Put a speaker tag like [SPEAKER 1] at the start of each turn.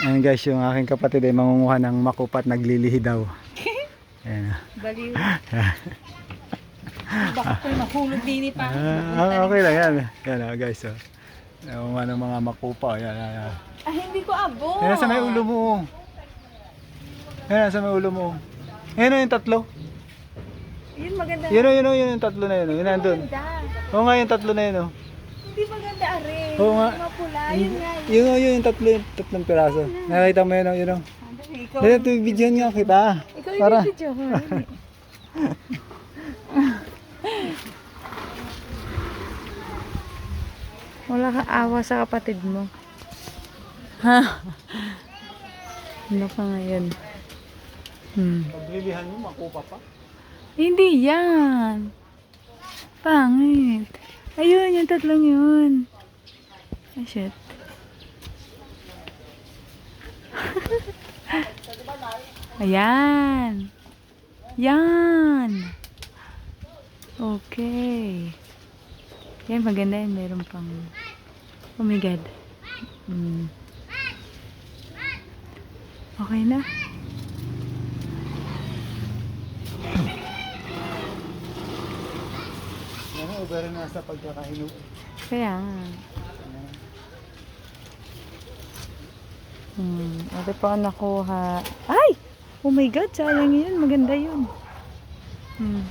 [SPEAKER 1] Ayan guys, yung aking kapatid ay mangunguha ng makupat naglilihi daw. Ayan.
[SPEAKER 2] Baliw. Baka ko'y mahulog din pa.
[SPEAKER 1] Ah, okay lang yan. Yan ah, guys. Oh. Nangunguha ng mga makupa. Yan, yan, yan.
[SPEAKER 2] Ah, hindi ko abo.
[SPEAKER 1] Yan sa may ulo mo. Yan sa may ulo mo. Yan oh, yung tatlo.
[SPEAKER 2] Yun maganda.
[SPEAKER 1] Yun o, yun o, yun yung tatlo na yun. oh. Yun nandun. Oo nga, yung tatlo na yun o.
[SPEAKER 2] Hindi maganda are.
[SPEAKER 1] Oo nga.
[SPEAKER 2] Mapula. Yun nga.
[SPEAKER 1] Yun o, yun yung tatlo, yung tatlong piraso. Nakita mo yun o, yun o.
[SPEAKER 2] Ikaw,
[SPEAKER 1] Dito, ito yung video nga kita.
[SPEAKER 2] ikaw
[SPEAKER 1] Para.
[SPEAKER 2] yung video ko. Wala ka awa sa kapatid mo. Ha? Ano ka ngayon? Hmm.
[SPEAKER 1] Paglilihan mo, makupa pa.
[SPEAKER 2] Hindi yan. Pangit. Ayun, yung tatlong yun. Ay, shit. Ayan. Yan. Okay. Yan, maganda yan. Meron pang... Oh my God. Mm. Okay na.
[SPEAKER 1] Yan o, pero nasa pagkakaino.
[SPEAKER 2] Kaya nga. Hmm, ate pa ako nakuha. Ay! Oh my God, sayang yun. Maganda yun. Hmm.